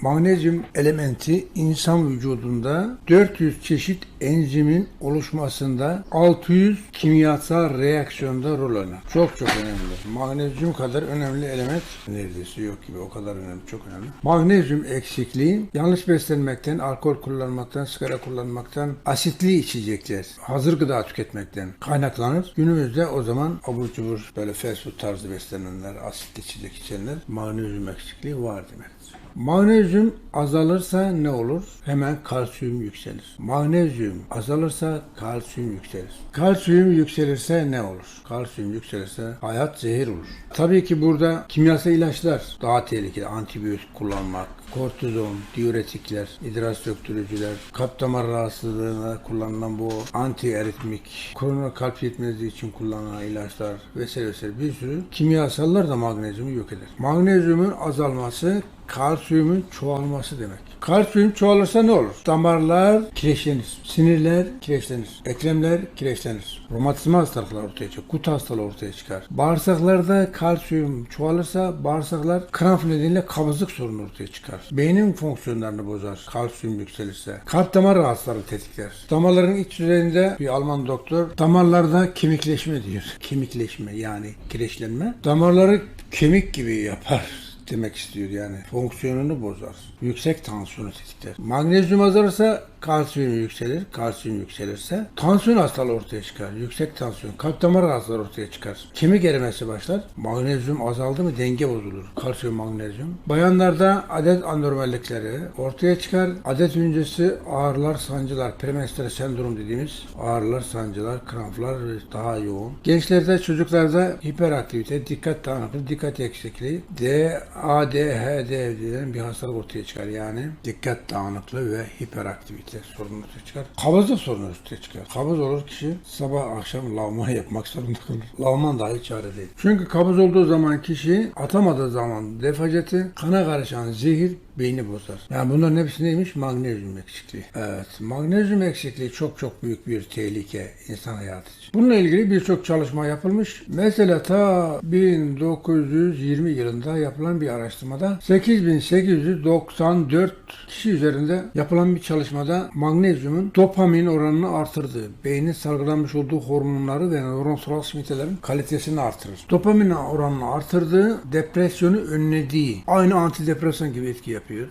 Magnezyum elementi insan vücudunda 400 çeşit enzimin oluşmasında 600 kimyasal reaksiyonda rol oynar. Çok çok önemli. Magnezyum kadar önemli element neredeyse yok gibi. O kadar önemli, çok önemli. Magnezyum eksikliği yanlış beslenmekten, alkol kullanmaktan, sigara kullanmaktan, asitli içecekler, hazır gıda tüketmekten kaynaklanır. Günümüzde o zaman abur cubur böyle fast food tarzı beslenenler, asitli içecek içenler magnezyum eksikliği var demektir. Magnezyum azalırsa ne olur? Hemen kalsiyum yükselir. Magnezyum azalırsa kalsiyum yükselir. Kalsiyum yükselirse ne olur? Kalsiyum yükselirse hayat zehir olur. Tabii ki burada kimyasal ilaçlar daha tehlikeli. Antibiyotik kullanmak, kortizon, diüretikler, idrar söktürücüler, kalp damar rahatsızlığına kullanılan bu anti-eritmik, kronik kalp yetmezliği için kullanılan ilaçlar vesaire vesaire bir sürü kimyasallar da magnezyumu yok eder. Magnezyumun azalması kalsiyumun çoğalması demek. Kalsiyum çoğalırsa ne olur? Damarlar kireçlenir, sinirler kireçlenir, eklemler kireçlenir. Romatizma hastalıklar ortaya çıkar, kut hastalığı ortaya çıkar. Bağırsaklarda kalsiyum çoğalırsa bağırsaklar kramp nedeniyle kabızlık sorunu ortaya çıkar. Beynin fonksiyonlarını bozar kalsiyum yükselirse. Kalp damar rahatsızlığı tetikler. Damarların iç yüzeyinde bir Alman doktor damarlarda kemikleşme diyor. Kemikleşme yani kireçlenme. Damarları kemik gibi yapar demek istiyor yani. Fonksiyonunu bozar. Yüksek tansiyonu tetikler. Magnezyum azalırsa kalsiyum yükselir. Kalsiyum yükselirse tansiyon hastalığı ortaya çıkar. Yüksek tansiyon, kalp damar rahatsızlığı ortaya çıkar. Kemik erimesi başlar. Magnezyum azaldı mı denge bozulur. Kalsiyum, magnezyum. Bayanlarda adet anormallikleri ortaya çıkar. Adet öncesi ağrılar, sancılar, premenstrüel sendrom dediğimiz ağrılar, sancılar, kramplar daha yoğun. Gençlerde, çocuklarda hiperaktivite, dikkat dağınıklığı, dikkat eksikliği, D, ADHD denilen bir hastalık ortaya çıkar. Yani dikkat dağınıklığı ve hiperaktivite sorunu ortaya çıkar. Kabızlık sorunu ortaya çıkar. Kabız olur kişi sabah akşam lavman yapmak zorunda kalır. Lavman dahi çare değil. Çünkü kabız olduğu zaman kişi atamadığı zaman defaceti kana karışan zehir beyni bozar. Yani bunların hepsi neymiş? Magnezyum eksikliği. Evet. Magnezyum eksikliği çok çok büyük bir tehlike insan hayatı için. Bununla ilgili birçok çalışma yapılmış. Mesela ta 1920 yılında yapılan bir araştırmada 8894 kişi üzerinde yapılan bir çalışmada magnezyumun dopamin oranını artırdığı, beynin salgılanmış olduğu hormonları ve nörotransmitterlerin kalitesini artırır. Dopamin oranını artırdığı, depresyonu önlediği, aynı antidepresan gibi etki yapıyor.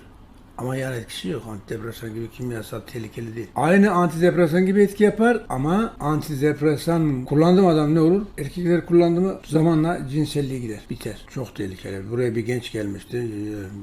Ama yan etkisi yok. Antidepresan gibi kimyasal tehlikeli değil. Aynı antidepresan gibi etki yapar ama antidepresan kullandığım adam ne olur? Erkekler kullandı mı zamanla cinselliği gider. Biter. Çok tehlikeli. Buraya bir genç gelmişti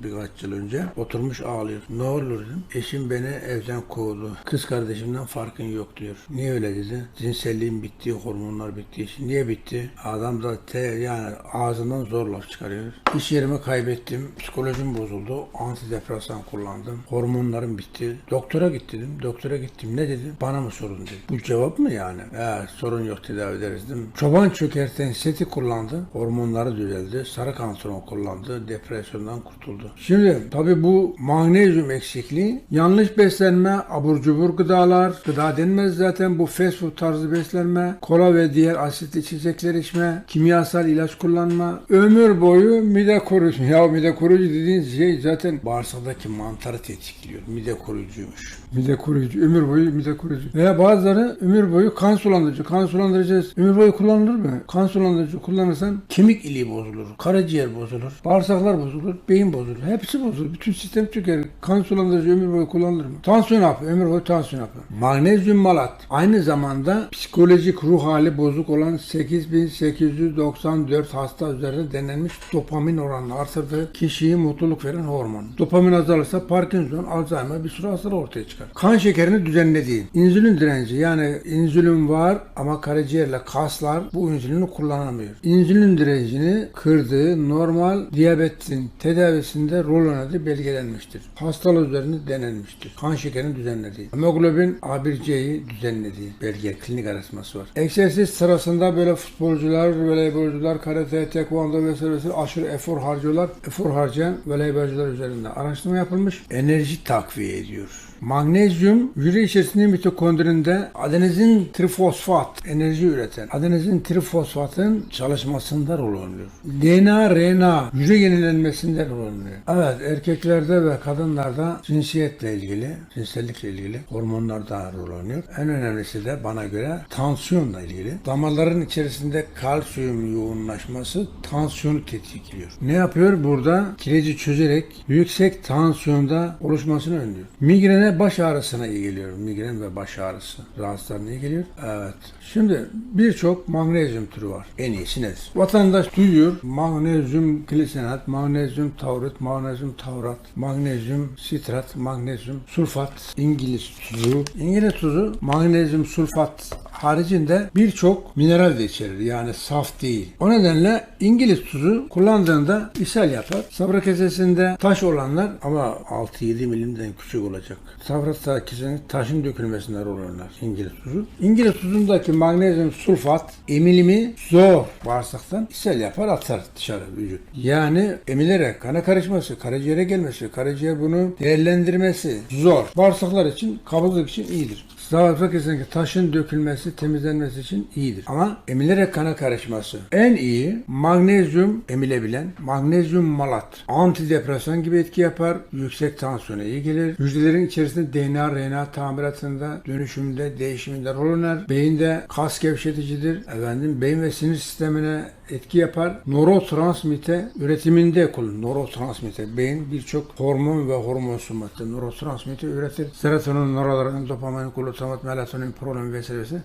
birkaç yıl önce. Oturmuş ağlıyor. Ne olur dedim. Eşim beni evden kovdu. Kız kardeşimden farkın yok diyor. Niye öyle dedi? Cinselliğim bitti, hormonlar bitti. Için. Niye bitti? Adam da te, yani ağzından zor laf çıkarıyor. İş yerimi kaybettim. Psikolojim bozuldu. Antidepresan kullandım. Hormonlarım bitti. Doktora git dedim. Doktora gittim. Ne dedi? Bana mı sorun dedi. Bu cevap mı yani? Ya sorun yok tedavi ederiz dedim. Çoban çökerten seti kullandı. Hormonları düzeldi. Sarı kantaron kullandı. Depresyondan kurtuldu. Şimdi tabii bu magnezyum eksikliği yanlış beslenme, abur cubur gıdalar, gıda denmez zaten bu fast food tarzı beslenme, kola ve diğer asitli içecekler içme, kimyasal ilaç kullanma, ömür boyu mide koruyucu. Ya mide koruyucu dediğiniz şey zaten bağırsaktaki mantarı tetikliyor. Mide koruyucuymuş. Mide koruyucu, ömür boyu mide koruyucu. Veya bazıları ömür boyu kan sulandırıcı. Kan sulandırıcı ömür boyu kullanılır mı? Kan sulandırıcı kullanırsan kemik iliği bozulur, karaciğer bozulur, bağırsaklar bozulur, beyin bozulur. Hepsi bozulur. Bütün sistem çöker. Kan sulandırıcı ömür boyu kullanılır mı? Tansiyon hapı, ömür boyu tansiyon hapı. Magnezyum malat. Aynı zamanda psikolojik ruh hali bozuk olan 8894 hasta üzerinde denenmiş dopamin oranını artırdığı kişiyi mutluluk veren hormon. Dopamin azalırsa Parkinson, Alzheimer bir sürü hastalık ortaya çıkar. Kan şekerini düzenlediği, insülin direnci yani insülin var ama karaciğerle kaslar bu insülini kullanamıyor. İnsülin direncini kırdığı normal diyabetin tedavisinde rol oynadığı belgelenmiştir. Hastalık üzerinde denenmiştir. Kan şekerini düzenlediği, hemoglobin A1C'yi düzenlediği belge, klinik araştırması var. Egzersiz sırasında böyle futbolcular, voleybolcular, karate, tekvando vesaire vesaire aşırı efor harcıyorlar. Efor harcayan voleybolcular üzerinde araştırma yapılmış. Enerji takviye ediyor. Magnezyum hücre içerisinde mitokondrinde adenozin trifosfat enerji üreten adenozin trifosfatın çalışmasında rol oynuyor. DNA, RNA hücre yenilenmesinde rol oynuyor. Evet erkeklerde ve kadınlarda cinsiyetle ilgili, cinsellikle ilgili hormonlarda rol oynuyor. En önemlisi de bana göre tansiyonla ilgili. Damarların içerisinde kalsiyum yoğunlaşması tansiyonu tetikliyor. Ne yapıyor? Burada kireci çözerek yüksek tansiyonda oluşmasını önlüyor. Migrene baş ağrısına iyi geliyor. Migren ve baş ağrısı rahatsızlarına iyi geliyor. Evet. Şimdi birçok magnezyum türü var. En iyisi nedir? Vatandaş duyuyor. Magnezyum glisenat, magnezyum taurit, magnezyum taurat, magnezyum sitrat, magnezyum sulfat, İngiliz tuzu. İngiliz tuzu magnezyum sulfat haricinde birçok mineral de içerir. Yani saf değil. O nedenle İngiliz tuzu kullandığında ishal yapar. Sabra kesesinde taş olanlar ama 6-7 milimden küçük olacak. Sabra kesesinde taşın dökülmesinde rol oynar İngiliz tuzu. İngiliz tuzundaki magnezyum sulfat emilimi zor bağırsaktan ishal yapar atar dışarı vücut. Yani emilerek kana karışması, karaciğere gelmesi, karaciğer bunu değerlendirmesi zor. Bağırsaklar için, kabızlık için iyidir. Sağlıklı kesinlikle taşın dökülmesi, temizlenmesi için iyidir. Ama emilerek kana karışması. En iyi magnezyum emilebilen magnezyum malat. Antidepresan gibi etki yapar. Yüksek tansiyona iyi gelir. Hücrelerin içerisinde DNA, RNA tamiratında, dönüşümünde, değişiminde rol oynar. Beyinde kas gevşeticidir. Efendim beyin ve sinir sistemine etki yapar. Nörotransmitte üretiminde kullanılır. Nörotransmitte beyin birçok hormon ve hormonsuz madde nörotransmitte üretir. Serotonin, noradrenalin, dopamin, glutamat, melatonin, prolen vesairesi.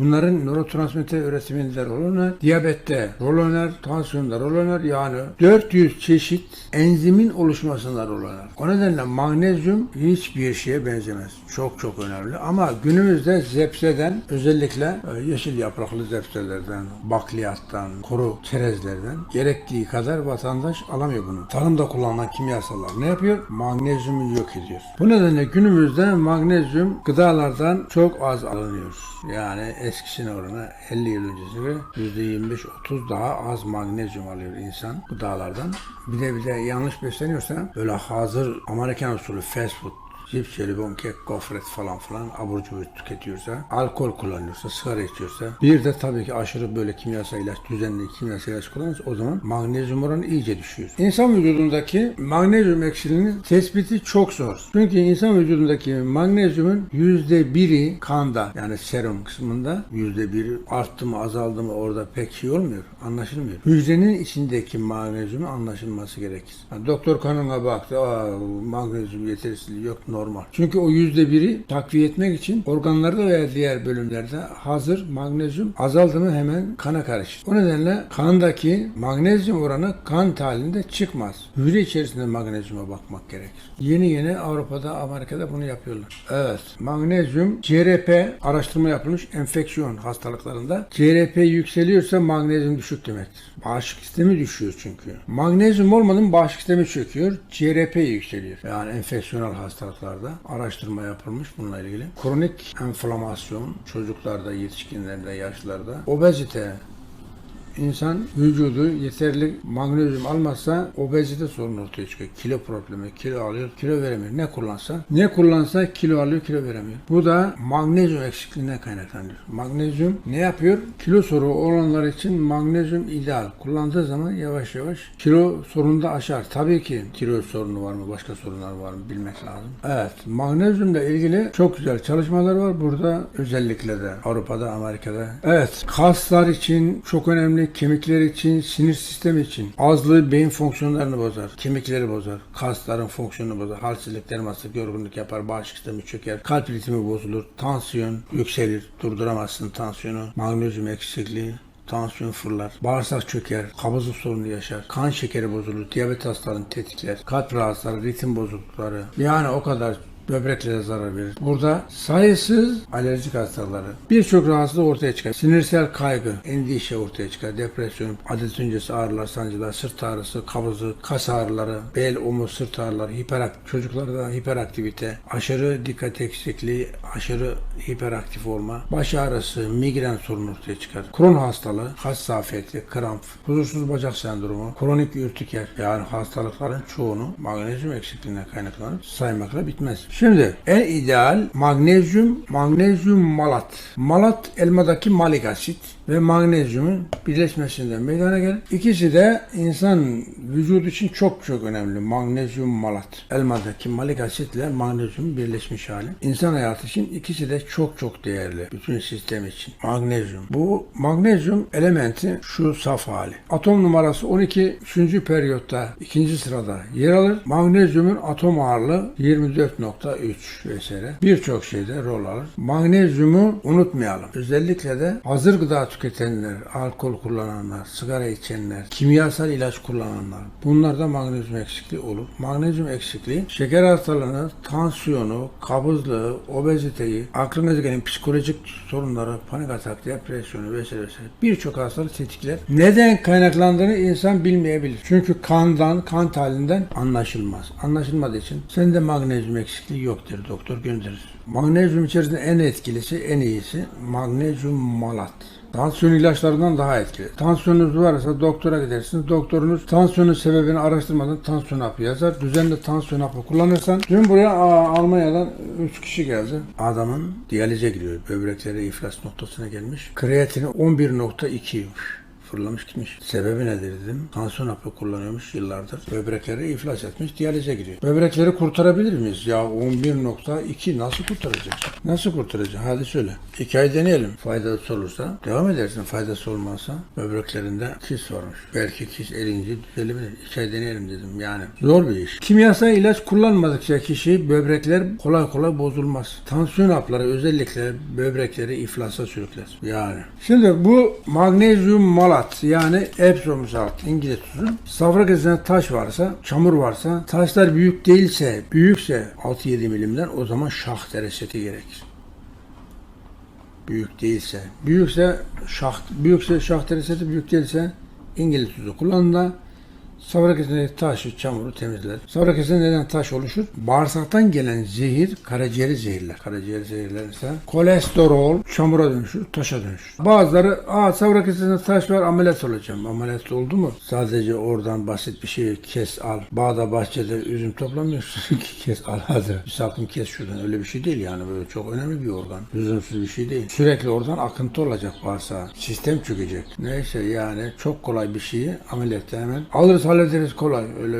Bunların nörotransmitter üretiminde rol oynar. Diyabette rol oynar. Tansiyonda rol oynar. Yani 400 çeşit enzimin oluşmasında rol oynar. O nedenle magnezyum hiçbir şeye benzemez. Çok çok önemli. Ama günümüzde zepseden özellikle e, yeşil yapraklı zepselerden, bakliyattan, kuru çerezlerden gerektiği kadar vatandaş alamıyor bunu. Tarımda kullanılan kimyasallar ne yapıyor? Magnezyumu yok ediyor. Bu nedenle günümüzde magnezyum gıdalardan çok az alınıyor. Yani eskisine oranla 50 yıl öncesi göre %25-30 daha az magnezyum alıyor insan gıdalardan. Bir de bir de yanlış besleniyorsa böyle hazır Amerikan usulü fast food cips, jelibon, kek, gofret falan filan abur cubur tüketiyorsa, alkol kullanıyorsa, sigara içiyorsa, bir de tabii ki aşırı böyle kimyasal ilaç, düzenli kimyasal ilaç kullanırsa o zaman magnezyum oranı iyice düşüyor. İnsan vücudundaki magnezyum eksikliğinin tespiti çok zor. Çünkü insan vücudundaki magnezyumun yüzde biri kanda yani serum kısmında yüzde biri arttı mı azaldı mı orada pek şey olmuyor. Anlaşılmıyor. Hücrenin içindeki magnezyumun anlaşılması gerekir. Yani doktor kanına baktı. Aa, magnezyum yetersizliği yok normal. Çünkü o yüzde biri takviye etmek için organlarda veya diğer bölümlerde hazır magnezyum azaldı mı hemen kana karışır. O nedenle kandaki magnezyum oranı kan tahlilinde çıkmaz. Hücre içerisinde magnezyuma bakmak gerekir. Yeni yeni Avrupa'da, Amerika'da bunu yapıyorlar. Evet. Magnezyum CRP araştırma yapılmış enfeksiyon hastalıklarında. CRP yükseliyorsa magnezyum düşük demektir. Bağışıklık sistemi düşüyor çünkü. Magnezyum olmadan bağışıklık sistemi çöküyor. CRP yükseliyor. Yani enfeksiyonel hastalıklarda araştırma yapılmış bununla ilgili. Kronik enflamasyon çocuklarda, yetişkinlerde, yaşlılarda. Obezite, İnsan vücudu yeterli magnezyum almazsa obezite sorunu ortaya çıkıyor. Kilo problemi, kilo alıyor, kilo veremiyor. Ne kullansa, ne kullansa kilo alıyor, kilo veremiyor. Bu da magnezyum eksikliğine kaynaklanıyor. Magnezyum ne yapıyor? Kilo sorunu olanlar için magnezyum ideal. Kullandığı zaman yavaş yavaş kilo sorunu da aşar. Tabii ki kilo sorunu var mı, başka sorunlar var mı bilmek lazım. Evet, magnezyumla ilgili çok güzel çalışmalar var. Burada özellikle de Avrupa'da, Amerika'da. Evet, kaslar için çok önemli kemikler için, sinir sistemi için. Azlığı beyin fonksiyonlarını bozar, kemikleri bozar, kasların fonksiyonunu bozar, halsizlik, dermansızlık, yorgunluk yapar, bağışıklık sistemi çöker, kalp ritmi bozulur, tansiyon yükselir, durduramazsın tansiyonu, magnezyum eksikliği, tansiyon fırlar, bağırsak çöker, kabızlık sorunu yaşar, kan şekeri bozulur, diyabet hastalığını tetikler, kalp rahatsızları, ritim bozuklukları. Yani o kadar böbreklere zarar verir. Burada sayısız alerjik hastaları, birçok rahatsızlık ortaya çıkar. Sinirsel kaygı, endişe ortaya çıkar. Depresyon, adet öncesi ağrılar, sancılar, sırt ağrısı, kabızlık, kas ağrıları, bel, omuz, sırt ağrıları, hiperak çocuklarda hiperaktivite, aşırı dikkat eksikliği, aşırı hiperaktif olma, baş ağrısı, migren sorunu ortaya çıkar. Kron hastalığı, kas zafiyeti, kramp, huzursuz bacak sendromu, kronik ürtiker yani hastalıkların çoğunu magnezyum eksikliğinden kaynaklanır. Saymakla bitmez. Şimdi en ideal magnezyum, magnezyum malat. Malat elmadaki malik asit ve magnezyumun birleşmesinden meydana gelir. İkisi de insan vücudu için çok çok önemli. Magnezyum malat. Elmadaki malik asitle magnezyum birleşmiş hali. İnsan hayatı için ikisi de çok çok değerli. Bütün sistem için. Magnezyum. Bu magnezyum elementi şu saf hali. Atom numarası 12. 3. periyotta ikinci sırada yer alır. Magnezyumun atom ağırlığı 24.3 vesaire. Birçok şeyde rol alır. Magnezyumu unutmayalım. Özellikle de hazır gıda tüketenler, alkol kullananlar, sigara içenler, kimyasal ilaç kullananlar. Bunlarda magnezyum eksikliği olur. Magnezyum eksikliği şeker hastalığını, tansiyonu, kabızlığı, obeziteyi, aklınıza gelen psikolojik sorunları, panik atak, depresyonu vesaire vesaire birçok hastalık tetikler. Neden kaynaklandığını insan bilmeyebilir. Çünkü kandan, kan talinden anlaşılmaz. Anlaşılmadığı için sende magnezyum eksikliği yok der doktor gönderir. Magnezyum içerisinde en etkilisi, en iyisi magnezyum malat. Tansiyon ilaçlarından daha etkili. Tansiyonunuz varsa doktora gidersiniz. Doktorunuz tansiyonun sebebini araştırmadan tansiyon hapı yazar. Düzenli tansiyon hapı kullanırsan dün buraya Almanya'dan 3 kişi geldi. Adamın diyalize giriyor. Böbrekleri iflas noktasına gelmiş. Kreatini 11.2 fırlamış gitmiş. Sebebi nedir dedim. Tansiyon hapı kullanıyormuş yıllardır. Böbrekleri iflas etmiş, diyalize giriyor. Böbrekleri kurtarabilir miyiz? Ya 11.2 nasıl kurtaracak? Nasıl kurtaracak? Hadi söyle. İki ay deneyelim. Faydası olursa devam edersin. Faydası olmazsa böbreklerinde kis varmış. Belki kis erince düzelebilir. İki ay deneyelim dedim yani. Zor bir iş. Kimyasal ilaç kullanmadıkça kişi böbrekler kolay kolay bozulmaz. Tansiyon hapları özellikle böbrekleri iflasa sürükler. Yani. Şimdi bu magnezyum malat yani Epsom salt İngiliz tuzu. Safra kesesinde taş varsa, çamur varsa, taşlar büyük değilse, büyükse 6-7 milimden o zaman şah dereseti gerekir. Büyük değilse, büyükse şah, büyükse şah dereseti, büyük değilse İngiliz tuzu kullanın Safra kesesindeki taşı, çamuru temizler. Safra kesesinde neden taş oluşur? Bağırsaktan gelen zehir karaciğeri zehirler. Karaciğeri zehirlenirse kolesterol çamura dönüşür, taşa dönüşür. Bazıları aa safra kesesinde taş var ameliyat olacağım. Ameliyat oldu mu? Sadece oradan basit bir şey kes al. Bağda bahçede üzüm toplamıyorsun ki kes al hadi. Bir sapın kes şuradan öyle bir şey değil yani böyle çok önemli bir organ. Lüzumsuz bir şey değil. Sürekli oradan akıntı olacak bağırsağa. Sistem çökecek. Neyse yani çok kolay bir şeyi ameliyatta hemen alırız hallederiz kolay. Öyle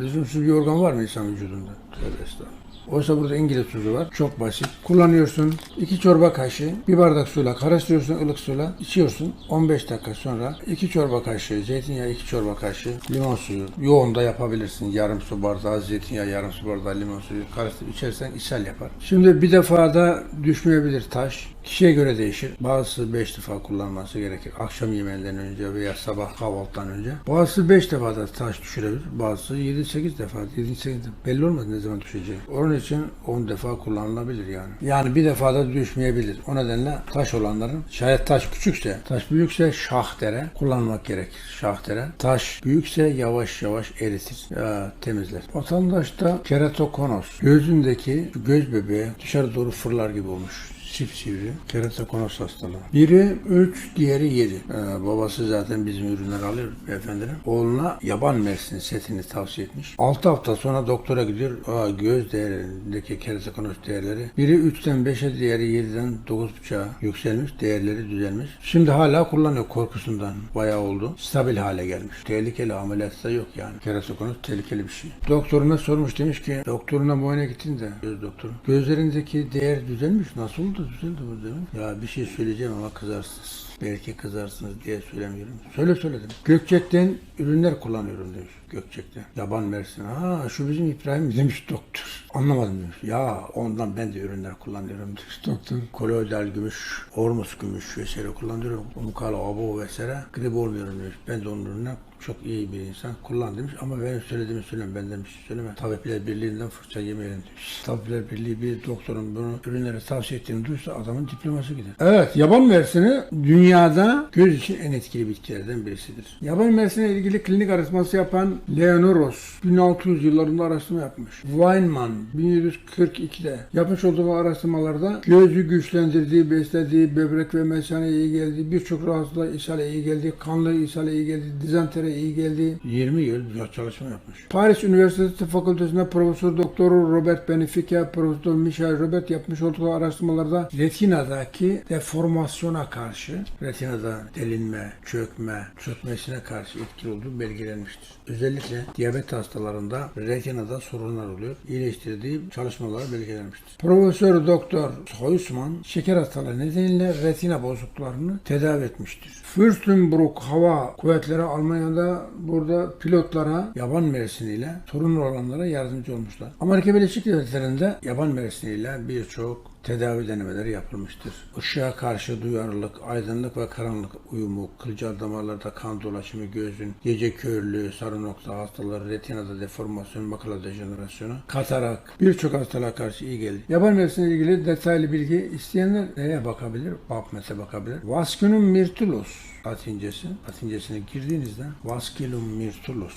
lüzumsuz bir organ var mı insan vücudunda? Tövbe estağfurullah. Oysa burada İngiliz tuzu var. Çok basit. Kullanıyorsun. 2 çorba kaşığı bir bardak suyla karıştırıyorsun ılık suyla içiyorsun. 15 dakika sonra 2 çorba kaşığı zeytinyağı 2 çorba kaşığı limon suyu. Yoğun da yapabilirsin. Yarım su bardağı zeytinyağı yarım su bardağı limon suyu karıştırıp içersen ishal yapar. Şimdi bir defada düşmeyebilir taş. Kişiye göre değişir. Bazısı 5 defa kullanması gerekir. Akşam yemeğinden önce veya sabah kahvaltıdan önce. Bazısı 5 defa da taş düşürebilir. Bazısı 7-8 defa. 7-8 defa. Belli olmaz ne zaman düşeceği. Onun için 10 defa kullanılabilir yani. Yani bir defada düşmeyebilir. O nedenle taş olanların şayet taş küçükse, taş büyükse şahdere kullanmak gerekir. Şahdere. Taş büyükse yavaş yavaş eritir. Ya, temizler. Vatandaşta keratokonos. Gözündeki göz bebeği dışarı doğru fırlar gibi olmuş sivri keratokonos hastalığı. Biri 3, diğeri 7. Ee, babası zaten bizim ürünler alıyor beyefendinin. Oğluna yaban mersini setini tavsiye etmiş. 6 hafta sonra doktora gidiyor. Aa, göz değerindeki keratokonos değerleri. Biri 3'ten 5'e, diğeri 7'den 9.5'a yükselmiş. Değerleri düzelmiş. Şimdi hala kullanıyor korkusundan. Bayağı oldu. Stabil hale gelmiş. Tehlikeli ameliyatsa yok yani. Keratokonos tehlikeli bir şey. Doktoruna sormuş demiş ki doktoruna muayene gittin de göz doktoru. Gözlerindeki değer düzelmiş. Nasıl oldu? Düzeldi bu demek. Ya bir şey söyleyeceğim ama kızarsınız. Belki kızarsınız diye söylemiyorum. Söyle söyledim. Gökçek'ten ürünler kullanıyorum demiş. Gökçek'ten. Yaban Mersin. Ha şu bizim İbrahim demiş doktor. Anlamadım demiş. Ya ondan ben de ürünler kullanıyorum demiş doktor. Koloidal gümüş, ormus gümüş vesaire kullanıyorum. Umkala, abo vesaire. Grip olmuyorum demiş. Ben de onun ürünler çok iyi bir insan. Kullan demiş ama benim söylediğimi söyleme. Benden bir şey söyleme. Tabipler Birliği'nden fırça yemeyelim demiş. Tabipler Birliği bir doktorun bunu ürünlere tavsiye ettiğini duysa adamın diploması gider. Evet yaban mersini dünyada göz için en etkili bitkilerden birisidir. Yaban mersine ilgili klinik araştırması yapan Leonoros 1600 yıllarında araştırma yapmış. Weinman 1742'de yapmış olduğu araştırmalarda gözü güçlendirdiği, beslediği, böbrek ve mesaneye iyi geldiği, birçok rahatsızlığa ishale iyi geldiği, kanlı ishale iyi geldiği, dizantere iyi geldiği 20 yıl bir çalışma yapmış. Paris Üniversitesi Fakültesi'nde Profesör Doktor Robert Benefica, Profesör Michel Robert yapmış olduğu araştırmalarda retinadaki deformasyona karşı, retinada delinme, çökme, çökmesine karşı etkili olduğu belgelenmiştir. Özellikle diyabet hastalarında retinada sorunlar oluyor. İyileştirdiği çalışmalar belgelenmiştir. Profesör Doktor Heusman şeker hastalığı nedeniyle retina bozukluklarını tedavi etmiştir. Fürstenbrück Hava Kuvvetleri Almanya'da burada pilotlara yaban mersiniyle sorunlu olanlara yardımcı olmuşlar. Amerika Birleşik Devletleri'nde yaban mersiniyle birçok tedavi denemeleri yapılmıştır. Işığa karşı duyarlılık, aydınlık ve karanlık uyumu, kılcal damarlarda kan dolaşımı, gözün gece körlüğü, sarı nokta hastaları, retinada deformasyon, makula dejenerasyonu, katarak birçok hastalığa karşı iyi geldi. Yaban mersiniyle ilgili detaylı bilgi isteyenler neye bakabilir? PubMed'e bakabilir. Vasculum myrtulus Latincesi. Latincesine girdiğinizde Vasculum myrtulus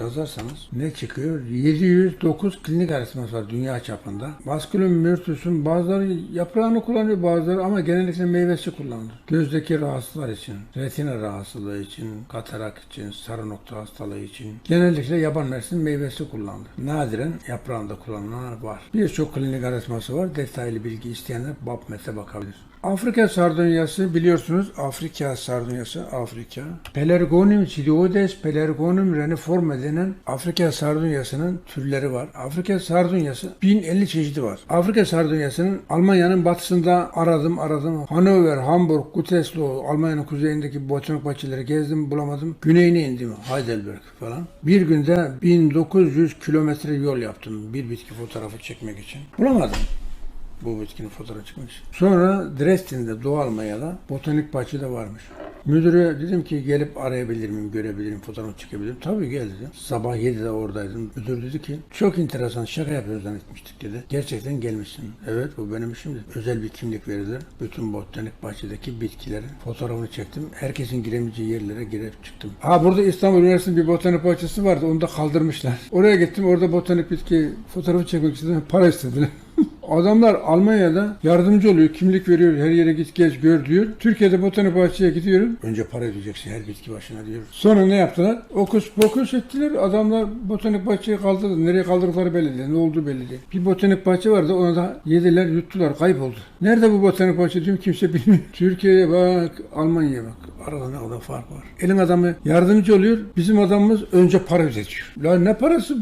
yazarsanız ne çıkıyor? 709 klinik araştırması var dünya çapında. Vasculum myrtus'un bazıları yaprağını kullanıyor bazıları ama genellikle meyvesi kullanılır. Gözdeki rahatsızlar için, retina rahatsızlığı için, katarak için, sarı nokta hastalığı için genellikle yaban mersin meyvesi kullanılır. Nadiren yaprağında kullanılanlar var. Birçok klinik araştırması var. Detaylı bilgi isteyenler PubMed'e bakabilir. Afrika sardunyası biliyorsunuz Afrika sardunyası Afrika. Pelargonium chiliodes, Pelargonium reniforme denen Afrika sardunyasının türleri var. Afrika sardunyası 1050 çeşidi var. Afrika sardunyasının Almanya'nın batısında aradım aradım. Hannover, Hamburg, Gütersloh, Almanya'nın kuzeyindeki botanik bahçeleri gezdim bulamadım. Güneyine indim Heidelberg falan. Bir günde 1900 kilometre yol yaptım bir bitki fotoğrafı çekmek için. Bulamadım bu bitkinin fotoğrafı çıkmış. Sonra Dresden'de Doğu Almanya'da botanik bahçede varmış. Müdüre dedim ki gelip arayabilir miyim, görebilirim, fotoğraf çekebilirim. Tabii gel dedim. Sabah 7'de oradaydım. Müdür dedi ki çok enteresan şaka yapıyoruz zannetmiştik dedi. Gerçekten gelmişsin. Evet bu benim işim dedi. Özel bir kimlik verilir. Bütün botanik bahçedeki bitkilerin fotoğrafını çektim. Herkesin giremeyeceği yerlere girip çıktım. Ha burada İstanbul Üniversitesi'nin bir botanik bahçesi vardı. Onu da kaldırmışlar. Oraya gittim. Orada botanik bitki fotoğrafı çekmek istedim. Para istediler. Adamlar Almanya'da yardımcı oluyor, kimlik veriyor, her yere git gez gör diyor. Türkiye'de botanik bahçeye gidiyorum. Önce para ödeyeceksin her bitki başına diyor. Sonra ne yaptılar? Okus pokus ettiler. Adamlar botanik bahçeye kaldırdı. Nereye kaldırdıkları belli değil. Ne olduğu belli değil. Bir botanik bahçe vardı. Onu da yediler, yuttular. Kayboldu. Nerede bu botanik bahçe diyorum kimse bilmiyor. Türkiye'ye bak, Almanya'ya bak. Arada ne kadar fark var. Elin adamı yardımcı oluyor. Bizim adamımız önce para ödetiyor. La ne parası?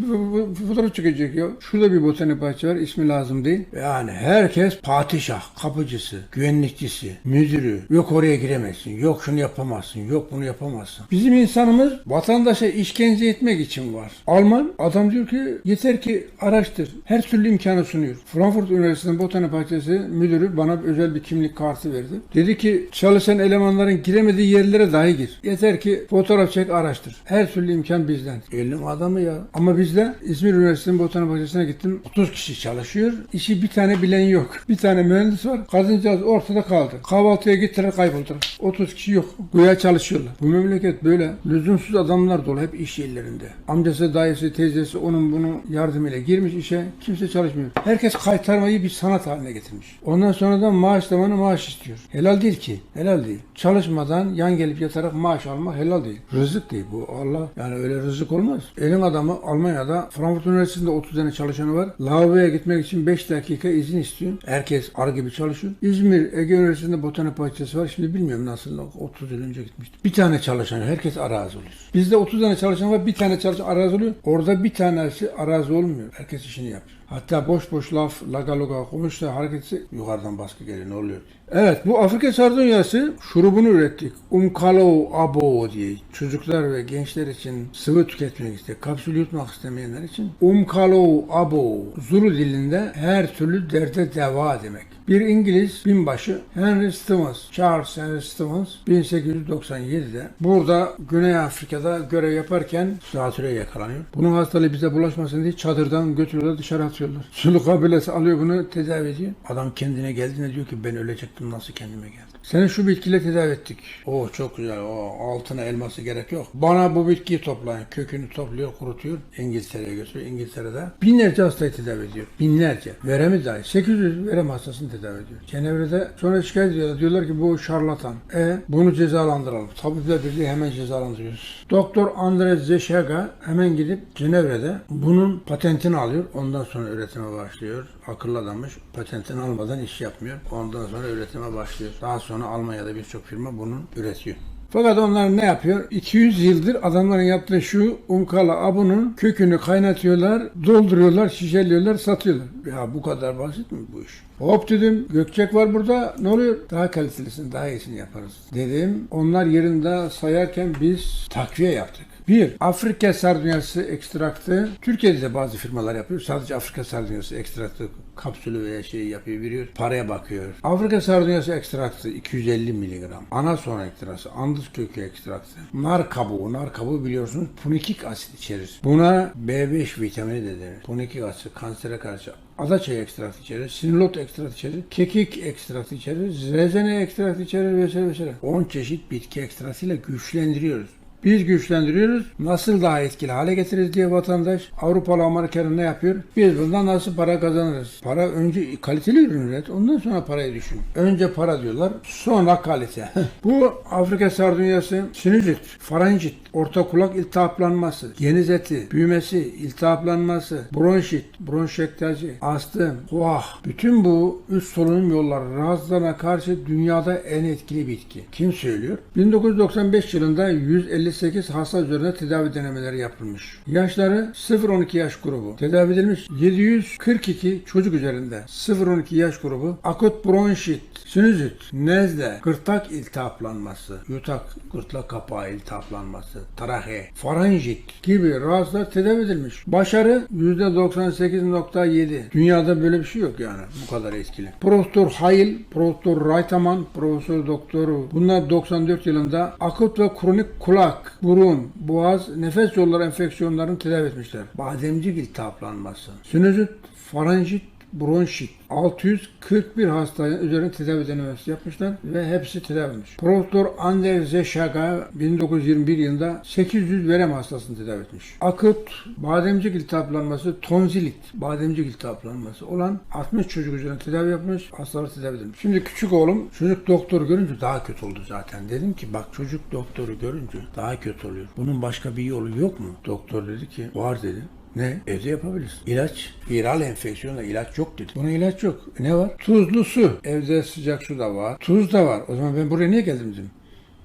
Fotoğraf çekecek ya. Şurada bir botanik bahçe var. İsmi lazım değil. Yani herkes padişah, kapıcısı, güvenlikçisi, müdürü. Yok oraya giremezsin. Yok şunu yapamazsın. Yok bunu yapamazsın. Bizim insanımız vatandaşa işkence etmek için var. Alman adam diyor ki yeter ki araştır. Her türlü imkanı sunuyor. Frankfurt Üniversitesi'nin botanik bahçesi müdürü bana özel bir kimlik kartı verdi. Dedi ki çalışan elemanların giremediği yerlere dahi gir. Yeter ki fotoğraf çek araştır. Her türlü imkan bizden. Elim adamı ya. Ama bizde İzmir Üniversitesi'nin botanik bahçesine gittim. 30 kişi çalışıyor. İşi bir tane bilen yok. Bir tane mühendis var. Kadıncağız ortada kaldı. Kahvaltıya gittiler kayboldular. 30 kişi yok. Güya çalışıyorlar. Bu memleket böyle. Lüzumsuz adamlar dolu hep iş yerlerinde. Amcası, dayısı, teyzesi onun bunun yardımıyla girmiş işe. Kimse çalışmıyor. Herkes kaytarmayı bir sanat haline getirmiş. Ondan sonra da maaşlamanı maaş istiyor. Helal değil ki. Helal değil. Çalışmadan yan gelip yatarak maaş almak helal değil. Rızık değil bu. Allah yani öyle rızık olmaz. Elin adamı Almanya'da Frankfurt Üniversitesi'nde 30 tane çalışanı var. Lavaboya gitmek için 5 dakika izin istiyor. Herkes ar gibi çalışıyor. İzmir Ege Üniversitesi'nde botanik bahçesi var. Şimdi bilmiyorum nasıl 30 yıl önce gitmiştim. Bir tane çalışan. Herkes arazi oluyor. Bizde 30 tane çalışan var. Bir tane çalışan arazi oluyor. Orada bir tanesi arazi olmuyor. Herkes işini yapıyor. Hatta boş boş laf, laga loga konuşsa hareketi yukarıdan baskı geliyor ne oluyor. Evet bu Afrika sardunyası şurubunu ürettik. Umkalo abo diye çocuklar ve gençler için sıvı tüketmek isteyen, kapsül yutmak istemeyenler için. Umkalo abo Zulu dilinde her türlü derde deva demek. Bir İngiliz binbaşı Henry Stevens, Charles Henry Stevens 1897'de burada Güney Afrika'da görev yaparken zatüre yakalanıyor. Bunun hastalığı bize bulaşmasın diye çadırdan götürüyorlar dışarı atıyorlar. Sulu kabilesi alıyor bunu tedavi ediyor. Adam kendine geldiğinde diyor ki ben ölecektim nasıl kendime geldim. Seni şu bitkiyle tedavi ettik. O çok güzel. O altına elması gerek yok. Bana bu bitkiyi toplayın. Kökünü topluyor, kurutuyor. İngiltere'ye götürüyor. İngiltere'de binlerce hastayı tedavi ediyor. Binlerce. Veremi dahi. 800 verem hastasını tedavi ediyor. Cenevre'de sonra şikayet ediyorlar. Diyorlar ki bu şarlatan. E bunu cezalandıralım. Tabipler Birliği hemen cezalandırıyoruz. Doktor Andres Zeşaga hemen gidip Cenevre'de bunun patentini alıyor. Ondan sonra üretime başlıyor. Akıllı adammış. Patentini almadan iş yapmıyor. Ondan sonra üretime başlıyor. Daha sonra Almanya'da birçok firma bunu üretiyor. Fakat onlar ne yapıyor? 200 yıldır adamların yaptığı şu unkala abunun kökünü kaynatıyorlar, dolduruyorlar, şişeliyorlar, satıyorlar. Ya bu kadar basit mi bu iş? Hop dedim Gökçek var burada ne oluyor? Daha kalitelisini daha iyisini yaparız dedim. Onlar yerinde sayarken biz takviye yaptık. Bir, Afrika sardunyası ekstraktı. Türkiye'de de bazı firmalar yapıyor. Sadece Afrika sardunyası ekstraktı kapsülü veya şeyi yapıyor, veriyor. Paraya bakıyor. Afrika sardunyası ekstraktı 250 miligram. Anason ekstraktı, andız kökü ekstraktı. Nar kabuğu, nar kabuğu biliyorsunuz punikik asit içerir. Buna B5 vitamini de denir. Punikik asit kansere karşı adaçayı ekstraktı içerir, sinilot ekstraktı içerir, kekik ekstraktı içerir, rezene ekstraktı içerir vesaire vesaire. 10 çeşit bitki ekstraktıyla güçlendiriyoruz. Biz güçlendiriyoruz. Nasıl daha etkili hale getiririz diye vatandaş Avrupalı Amerikalı ne yapıyor? Biz bundan nasıl para kazanırız? Para önce kaliteli ürün üret. Ondan sonra parayı düşün. Önce para diyorlar. Sonra kalite. Bu Afrika sardunyası sinüzit, faranjit, orta kulak iltihaplanması, geniz eti, büyümesi, iltihaplanması, bronşit, bronşektazi, astım, kuah. Bütün bu üst solunum yolları rahatsızlarına karşı dünyada en etkili bitki. Kim söylüyor? 1995 yılında 158 hasta üzerine tedavi denemeleri yapılmış. Yaşları 0-12 yaş grubu. Tedavi edilmiş 742 çocuk üzerinde. 0-12 yaş grubu. Akut bronşit, sinüzit, nezle, gırtlak iltihaplanması, yutak, gırtlak kapağı iltihaplanması, trahe, faranjit gibi rahatsızlar tedavi edilmiş. Başarı %98.7. Dünyada böyle bir şey yok yani bu kadar etkili. Profesör Hayil, Profesör Raytaman, Profesör Doktoru bunlar 94 yılında akut ve kronik kulak, burun, boğaz, nefes yolları enfeksiyonlarını tedavi etmişler. Bademcik iltihaplanması, sinüzit, faranjit, bronşit 641 hastaya üzerine tedavi denemesi yapmışlar ve hepsi tedavi olmuş. Profesör Anders Zeşaga 1921 yılında 800 verem hastasını tedavi etmiş. Akut bademcik iltihaplanması, tonzilit, bademcik iltihaplanması olan 60 çocuk üzerine tedavi yapmış, hastalar tedavi edilmiş. Şimdi küçük oğlum çocuk doktor görünce daha kötü oldu zaten. Dedim ki bak çocuk doktoru görünce daha kötü oluyor. Bunun başka bir yolu yok mu? Doktor dedi ki var dedi. Ne? Evde yapabiliriz. İlaç, viral enfeksiyona ilaç yok dedi. Buna ilaç yok. E ne var? Tuzlu su. Evde sıcak su da var. Tuz da var. O zaman ben buraya niye geldim dedim.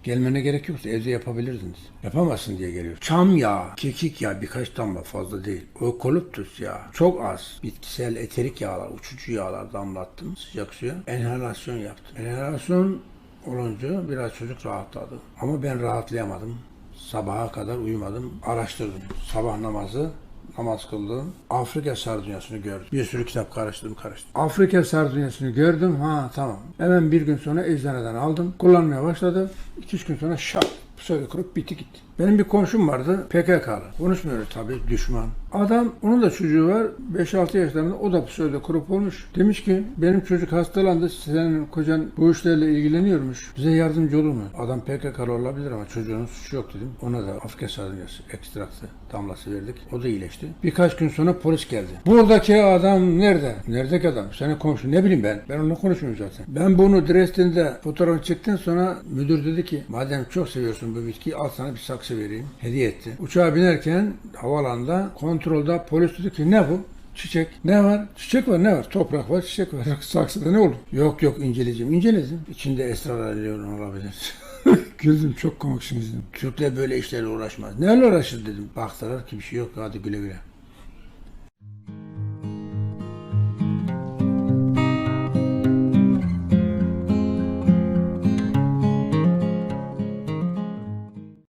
Gelmene gerek yoksa evde yapabilirdiniz. Yapamazsın diye geliyor. Çam yağı, kekik yağı birkaç damla fazla değil. Ökoliptüs yağı çok az. Bitkisel eterik yağlar, uçucu yağlar damlattım sıcak suya. Enhalasyon yaptım. Enhalasyon olunca biraz çocuk rahatladı. Ama ben rahatlayamadım. Sabaha kadar uyumadım. Araştırdım. Sabah namazı namaz kıldım. Afrika sardunyasını gördüm. Bir sürü kitap karıştırdım karıştırdım. Afrika sardunyasını gördüm. Ha tamam. Hemen bir gün sonra eczaneden aldım. Kullanmaya başladım. İki üç gün sonra şak söyle kurup bitti gitti. Benim bir komşum vardı PKK'lı. Konuşmuyor tabii düşman. Adam onun da çocuğu var 5-6 yaşlarında o da pseudo kurup olmuş. Demiş ki benim çocuk hastalandı senin kocan bu işlerle ilgileniyormuş. Bize yardımcı olur mu? Adam PKK'lı olabilir ama çocuğunun suçu yok dedim. Ona da Afrika sardunyası ekstraktı damlası verdik. O da iyileşti. Birkaç gün sonra polis geldi. Buradaki adam nerede? Neredeki adam? Senin komşun ne bileyim ben. Ben onunla konuşmuyorum zaten. Ben bunu Dresden'de fotoğraf çektim sonra müdür dedi ki madem çok seviyorsun bu bitkiyi al sana bir saksı vereyim. Hediye etti. Uçağa binerken havalanda kontrolde polis dedi ki ne bu? Çiçek. Ne var? Çiçek var ne var? Toprak var, çiçek var. Saksıda ne olur? Yok yok inceleyeceğim. İnceledim. İçinde esrar arıyorum olabilir. Güldüm çok komiksiniz dedim. Türkler böyle işlerle uğraşmaz. Neyle uğraşır dedim. Baktılar ki bir şey yok hadi güle güle.